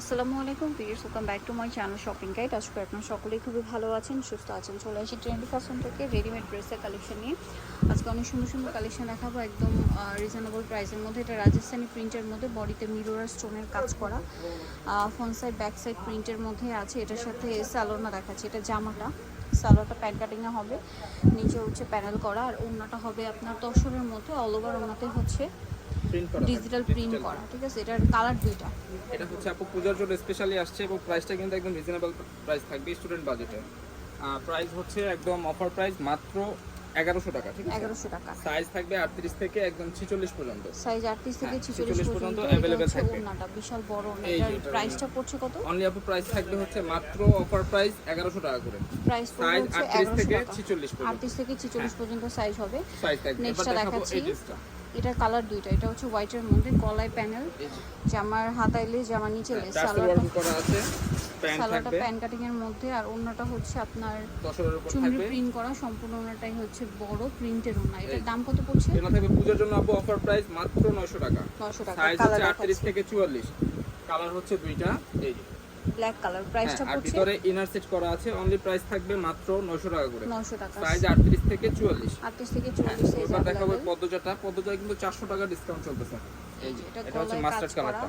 আসসালামু আলাইকুম প্রিয়ার্স welcome back to my channel shopping guide আজকে আপনারা সকলেই খুবই ভালো আছেন, সুস্থ আছেন। চলে আসি ট্রেন্ডি ফ্যাশন থেকে রেডিমেড ড্রেসের কালেকশন নিয়ে। আজকে অনেক সুন্দর সুন্দর কালেকশন দেখাবো, একদম রিজনেবল প্রাইসের মধ্যে। এটা রাজস্থানি প্রিন্টের মধ্যে বডিতে মিরর আর স্টোনের কাজ করা। ফ্রন্ট সাইড ব্যাক সাইড প্রিন্টের মধ্যে আছে। এটার সাথে স্যালোনা দেখাচ্ছে। এটা জামাটা। সালোয়ারটা প্যান্ট কাটিংয়ে হবে। নিচে হচ্ছে প্যানেল করা। আর ওড়নাটা হবে আপনার তসরের মধ্যে অল ওভার ওড়নাতে হচ্ছে। ডিজিটাল প্রিন্ট করা ঠিক আছে? এটার কালার দুইটা। এটা হচ্ছে আপু পূজার জন্য স্পেশালি আসছে এবং প্রাইসটা কিন্তু একদম রিজনেবল প্রাইস থাকবে স্টুডেন্ট বাজেটে প্রাইস হচ্ছে একদম অফার প্রাইস মাত্র এগারোশো টাকা ঠিক আছে? এগারোশো টাকা। সাইজ থাকবে আটত্রিশ থেকে একদম ছিচল্লিশ পর্যন্ত। সাইজ আটত্রিশ থেকে হ্যাঁ, ছিচল্লিশ পর্যন্ত হচ্ছে থাকবে। বিশাল বড় এটার প্রাইসটা পড়ছে কত? অনলি আপু প্রাইস থাকবে হচ্ছে মাত্র অফার প্রাইস এগারোশো টাকা করে। প্রাইস সাইজ আটত্রিশ থেকে ছিচল্লিশ পর্যন্ত। আটত্রিশ থেকে ছিচল্লিশ পর্যন্ত সাইজ হবে। সাইজ থাকবে। Next এবার টা দেখাবো দেখাচ্ছি। এটার কালার দুইটা এটা হচ্ছে হোয়াইটের মধ্যে গলায় প্যানেল জামার হাতায় লেস জামার নিচে লেস টার্সেল সালোয়ারটা প্যান কাটিং এর মধ্যে আর অন্যটা হচ্ছে আপনার উপর প্রিন্ট করা সম্পূর্ণ অন্যটাই হচ্ছে বড় প্রিন্টের ওড়না। এটার। দাম কত পড়ছে? এটা থাকবে পূজার জন্য আপু অফার প্রাইস মাত্র নয়শো টাকা। নশো টাকা সাইজ হচ্ছে আটত্রিশ দেখাচ্ছি থেকে চুয়াল্লিশ। কালার হচ্ছে দুইটা এই। ব্ল্যাক কালার প্রাইসটা হ্যাঁ, আর পড়ছে। ভিতরে ইনার সেট করা আছে অনলি প্রাইস থাকবে মাত্র নয়শো টাকা করে। 900 টাকা। সাইজ আটত্রিশ থেকে চুয়াল্লিশ। আটত্রিশ থেকে 44 সাইজ এবার দেখাবো পদ্মজাটা। পদ্মজা কিন্তু চারশো টাকা ডিসকাউন্ট চলতেছে। এই যে এটা হচ্ছে মাস্টার্ড কালারটা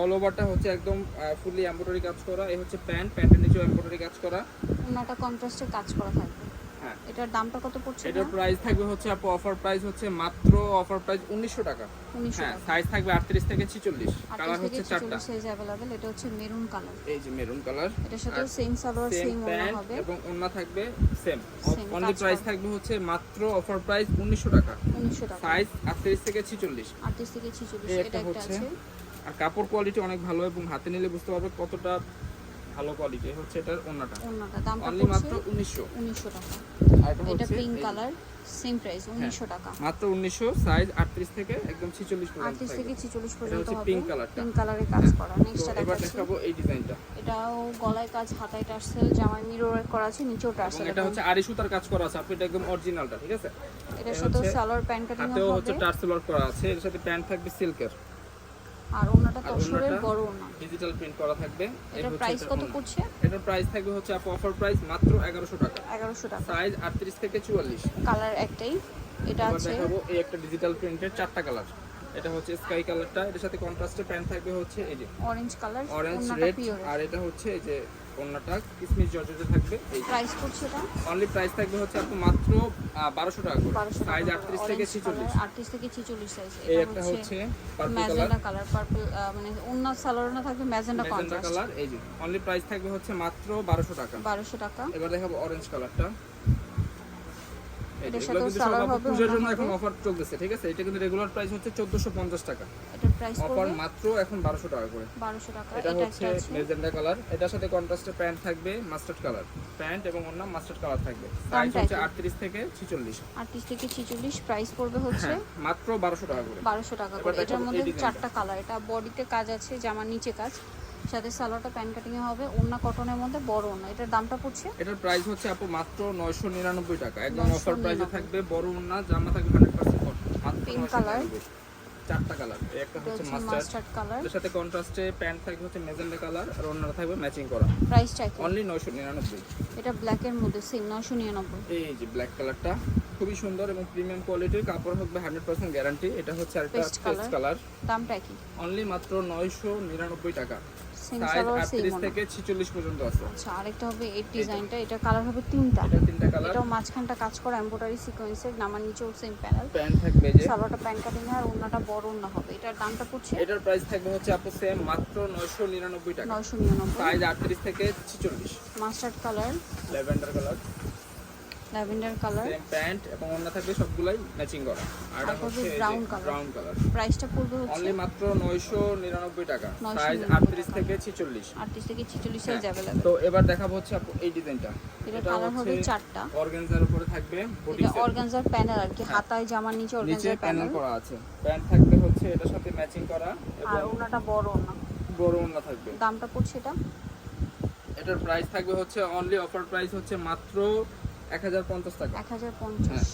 অল ওভারটা হচ্ছে একদম ফুললি এমব্রয়ডারি কাজ করা। এই হচ্ছে প্যান্ট প্যান্টের নিচেও এমব্রয়ডারি কাজ করা। ওনাটা কন্ট্রাস্টে কাজ করা থাকবে। হ্যাঁ এটার দামটা কত পড়ছে এটার প্রাইস থাকবে হচ্ছে আপু অফার প্রাইস হচ্ছে মাত্র অফার প্রাইস উনিশশো টাকা। উনিশশো হ্যাঁ সাইজ থাকবে আটত্রিশ থেকে ছিচল্লিশ। কালার হচ্ছে চারটা। সাইজ অ্যাভেলেবেল এটা হচ্ছে মেরুন কালার এই যে মেরুন কালার এটার সাথে সেম সালোয়ার সেম ওড়না হবে। এবং ওড়না থাকবে সেম অনলি প্রাইস থাকবে হচ্ছে মাত্র অফার প্রাইস উনিশশো টাকা। উনিশশো টাকা। সাইজ আটত্রিশ থেকে ছিচল্লিশ। আটত্রিশ থেকে ছিচল্লিশ এই এটা একটা একটা আছে। আর কাপড় কোয়ালিটি অনেক ভালো এবং হাতে নিলে বুঝতে পারবে কতটা ভালো কোয়ালিটি হচ্ছে এটার ওড়নাটা ওড়নাটা দামটা অনলি মাত্র পড়ছে উনিশশো। উনিশশো টাকা। এটা এটা পিঙ্ক কালার সেম প্রাইস উনিশশো টাকা। মাত্র উনিশশো সাইজ আটত্রিশ থেকে একদম ছিচল্লিশ পর্যন্ত আটত্রিশ থেকে থাকবে। ছিচল্লিশ এটা পর্যন্ত হচ্ছে হবে। পিঙ্ক কালারটা পিঙ্ক কালারের কাজ করা। তো নেক্সটটা এবার দেখাবো এই ডিজাইনটা এটাও গলায় কাজ হাতায় টার্সেল জামার মিরর করা আছে নিচেও টার্সেল এটা হচ্ছে আড়ি সুতার কাজ করা আছে আপনি এটা একদম অরিজিনালটা ঠিক আছে? এটা হচ্ছে সালোয়ার প্যান্ট কাটিং হাতেও হবে হচ্ছে টার্সেল ওয়ার্ক করা আছে এর সাথে প্যান্ট থাকবে সিল্কের আর ওনাটা তসরের বড় ওনা ডিজিটাল প্রিন্ট করা থাকবে। এটা প্রাইস কত। পড়ছে এটার প্রাইস থাকবে হচ্ছে আপু অফার প্রাইস মাত্র এগারোশো টাকা। 1100 টাকা। সাইজ আটত্রিশ থেকে চুয়াল্লিশ। কালার একটাই। এটা আছে দেখাবো এই একটা ডিজিটাল প্রিন্টের চারটা কালার এটা হচ্ছে স্কাই কালারটা এটার সাথে কন্ট্রাস্টে প্যান্ট থাকবে হচ্ছে এই যে অরেঞ্জ কালার অরেঞ্জ রেড আর এটা হচ্ছে এই যে ওন্নাটা কিসমিস জর্জেটে থাকবে। এই প্রাইস পড়ছে এটা। অনলি প্রাইস থাকবে হচ্ছে আপনি মাত্র বারোশো টাকা করে। সাইজ আটত্রিশ থেকে ছিচল্লিশ। আটত্রিশ থেকে ছিচল্লিশ সাইজ এই এটা একটা হচ্ছে ম্যাজেন্ডা কালার পার্পল মানে অন্য সালোয়ার না থাকবে ম্যাজেন্ডা কন্ট্রাস্ট কালার এই যে। অনলি প্রাইস থাকবে হচ্ছে মাত্র বারোশো টাকা। বারোশো টাকা। এবার দেখাবো অরেঞ্জ কালারটা এটার এগুলো সাথেও কিন্তু সব সালোয়ার হবে, পূজার জন্য এখন অফার চলতেছে ঠিক আছে? এটা কিন্তু রেগুলার প্রাইস হচ্ছে চোদ্দোশো পঞ্চাশ টাকা। এটার প্রাইস অফার মাত্র এখন বারোশো টাকা করে। বারোশো টাকা এটা এটা হচ্ছে মেজেন্ডা কালার এটার সাথে কন্ট্রাস্টে প্যান্ট থাকবে মাস্টার্ড কালার প্যান্ট এবং অন্য মাস্টার্ড কালার থাকবে। হচ্ছে একই। আটত্রিশ থেকে ছিচল্লিশ। আটত্রিশ থেকে ছিচল্লিশ প্রাইস পড়বে হচ্ছে হ্যাঁ মাত্র বারোশো টাকা করে। বারোশো টাকা করে। এটার মধ্যে চারটা কালার এটা বডিতে কাজ আছে জামার নিচে কাজ। সাথে সালোয়ারটা প্যান্ট কাটিং এ হবে ওন্না কটনের মধ্যে বড় ওন্না এটার দামটা পড়ছে? এটার প্রাইস হচ্ছে আপু মাত্র নয়শো নিরানব্বই টাকা। একদম 999 অফার প্রাইসে থাকবে বড় উন্না জামা থাকবে হান্ড্রেড পার্সেন্ট মাত্র Pink 999 color। চারটা কালার একটা হচ্ছে মাস্টার্ড কালারের সাথে কন্ট্রাস্টে প্যান্ট থাকবে হচ্ছে মেজেন্ডা কালার আর অন্যরা থাকবে ম্যাচিং করা। প্রাইসটা কি অনলি নয়শো নিরানব্বই। এটা ব্ল্যাক এর মধ্যে সেম নশো নিরানব্বই। এই যে ব্ল্যাক কালারটা খুবই সুন্দর এবং প্রিমিয়াম কোয়ালিটির কাপড় হবে হান্ড্রেড পার্সেন্ট গ্যারান্টি এটা হচ্ছে আরেকটা পেস্ট কালার দামটা কি? অনলি মাত্র নয়শো নিরানব্বই টাকা। সেম সালোয়ার সেম থেকে পর্যন্ত আছে। আচ্ছা আরেকটা হবে এই ডিজাইনটা এটা কালার হবে তিনটা। এটা তিনটা কালার মাঝখানটা কাজ করা এমব্রয়ডারি সিকোয়েন্সের নামার নিচেও সেম প্যানেল প্যান্ট থাকবে যে। সালোয়ারটা প্যান্ট কাটিং আর ওন্নাটা বড় ওন্না হবে। এটার দামটা পড়ছে? এটার প্রাইস থাকবে হচ্ছে আপু সেম মাত্র নয়শো নিরানব্বই টাকা। নশো নিরানব্বই। সাইজ আটত্রিশ থেকে ছিচল্লিশ। Mustard colour lavender colour lavender colour. Same pant এবং অন্য থাকবে সবগুলাই ম্যাচিং করা। আর এটা হচ্ছে brown color। ব্রাউন কালার প্রাইসটা পড়বে হচ্ছে অনলি মাত্র নয়শো নিরানব্বই টাকা। সাইজ আটত্রিশ থেকে ছিচল্লিশ। আটত্রিশ থেকে ছিচল্লিশ হ্যাঁ। সাইজ অ্যাভেলেবেল তো এবার দেখাবো হচ্ছে আপু এই ডিজাইনটা এটা কালার হবে চারটা। অর্গানজার উপরে থাকবে এটা অর্গানজার প্যানেল আর কি হাতায় জামার নিচে হ্যাঁ। অর্গানজার প্যানেল করা আছে। প্যান্ট থাকবে হচ্ছে এটার সাথে ম্যাচিং করা আর এবং ওনাটা বড় ওনা। বড় ওড়না থাকবে। দামটা পড়ছে এটা? এটার প্রাইস থাকবে হচ্ছে অনলি অফার প্রাইস হচ্ছে মাত্র এক হাজার পঞ্চাশ টাকা। এক হাজার পঞ্চাশ। হ্যাঁ।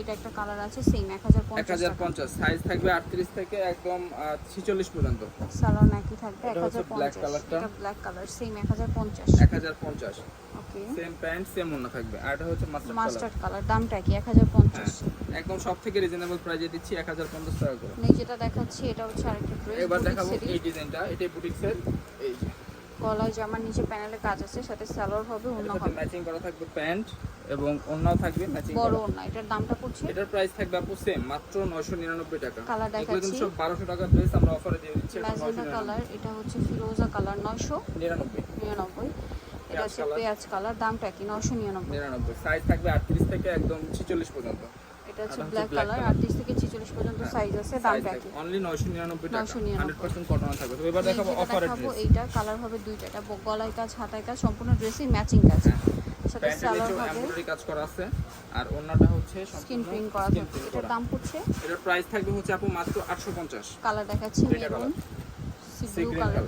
এটা একটা কালার আছে সেম এক হাজার এক পঞ্চাশ হাজার টাকা পঞ্চাশ সাইজ থাকবে আটত্রিশ থেকে একদম ছিচল্লিশ পর্যন্ত। সালোয়ার নাকি থাকবে এক এটা হচ্ছে হাজার black পঞ্চাশ। কালারটা। এটা ব্ল্যাক কালার সেম এক হাজার পঞ্চাশ। এক হাজার পঞ্চাশ। ওকে সেম প্যান্ট সেম ওনা থাকবে। আর এটা হচ্ছে মাস্টার কালার মাস্টার্ড কালার দামটা কি এক হাজার পঞ্চাশ। হ্যাঁ। একদম সব থেকে রিজনেবল প্রাইজে দিচ্ছি এক হাজার পঞ্চাশ টাকা করে। যেটা দেখাচ্ছি এটা হচ্ছে আরেকটা ড্রেস এবার দেখাবো এই ডিজাইনটা এটাই বুটিক্সের এই যে। গলায় জামার নিচে প্যানেলে কাজ আছে সাথে সালোয়ার হবে অন্য হবে। ম্যাচিং করা থাকবে প্যান্ট এবং অন্যও থাকবে ম্যাচিং বড় করা না এটার দামটা পড়ছে? এটার প্রাইস থাকবে আপু সেম মাত্র 999 টাকা। কালার এগুলো দেখাচ্ছি। সব 1200 টাকার ড্রেস আমরা অফারে দিয়ে দিচ্ছি ম্যাজেন্ডা কালার এটা হচ্ছে ফিরোজা কালার নয়শো 99 নিরানব্বই। এটা হচ্ছে। পেঁয়াজ কালার দামটা কি? নয়শো নিরানব্বই। 99 সাইজ থাকবে 38 থেকে একদম 46 পর্যন্ত। এটা হচ্ছে ব্ল্যাক কালার colour। আটত্রিশ থেকে ছেচল্লিশ পর্যন্ত সাইজ আছে দামটা কি অনলি 999 টাকা 999 100% কটন থাকবে। তো এবার দেখাবো যেটা ড্রেস এইটা কালার হবে দুইটা এটা গলায় কাজ হাতায় কাজ সম্পূর্ণ ড্রেসই ম্যাচিং কাজ। হ্যাঁ। সাথে সালোয়ার হবে। এমব্রয়ডারি কাজ করা আছে। আর ওন্নাটা হচ্ছে স্কিন সম্পূর্ণ প্রিন্ট করা থাকবে। এটার দাম পড়ছে? এটার প্রাইস থাকবে হচ্ছে আপু মাত্র 850 কালার দেখাচ্ছি maroon sea sea blue colour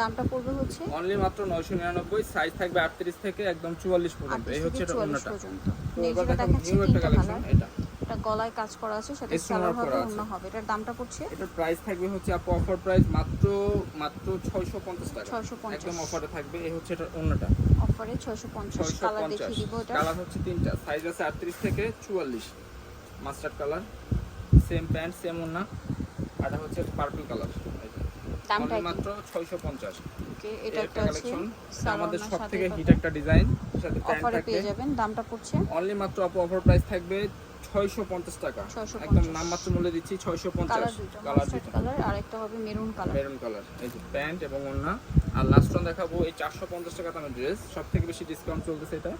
দামটা পড়বে হচ্ছে অনলি মাত্র 999 সাইজ থাকবে 38 থেকে একদম 44 পর্যন্ত। এই হচ্ছে এটা চুয়াল্লিশ ওন্নাটা। পর্যন্ত। তো এবার দেখাচ্ছি নিউ একটা কালেকশন এটা। এটা গলায় কাজ করা আছে সাথে সালোয়ার হবে অন্য হবে। এটার দামটা পড়ছে? এটার প্রাইস থাকবে হচ্ছে আপু অফার প্রাইস মাত্র মাত্র 650 টাকা। 650 একদম অফারে থাকবে এই হচ্ছে এটা ওন্নাটা অফারে ছয়শো পঞ্চাশ। কালার দেখিয়ে দিব 650 এটা। কালার হচ্ছে তিনটা। সাইজ আছে 38 থেকে 44 mustard colour same pant same ওন্না আর এটা হচ্ছে পার্পল কালার দামটা মাত্র 650 ওকে এটা একটা একটা আছে। আমাদের না সব থেকে হিট একটা ডিজাইন সাথে প্যান্ট অফারে পেয়ে যাবেন দামটা পড়ছে। অনলি মাত্র আপু অফার প্রাইস থাকবে 650 টাকা। 650 একদম নামমাত্র মূল্যে দিচ্ছি কালার 650 কালার দুটো কালার আর একটা হবে মেরুন কালার মেরুন কালার এই যে প্যান্ট এবং ওড়না। আর লাস্ট ওয়ান দেখাবো এই 450 টাকা দামের ড্রেস সব থেকে বেশি ডিসকাউন্ট চলতেছে এটা।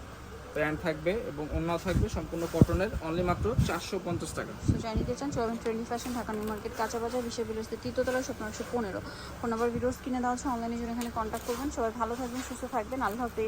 প্যান্ট থাকবে এবং ওড়নাও থাকবে সম্পূর্ণ কটনের অনলি মাত্র 450 টাকা। সো যাই নিতে চান চলবেন Trendy Fashion Dhaka New Market কাঁচা বাজার বিশ্বের বিলস্তে তৃতীয়তলা স্বপ্ন একশো পনেরো। ফোন নাম্বার ভিডিওস কিনে দেওয়া আছে। অনলাইনে জন্য এখানে কন্ট্যাক্ট করবেন। সবাই ভালো থাকবেন সুস্থ থাকবেন। আল্লাহ হাফেজ।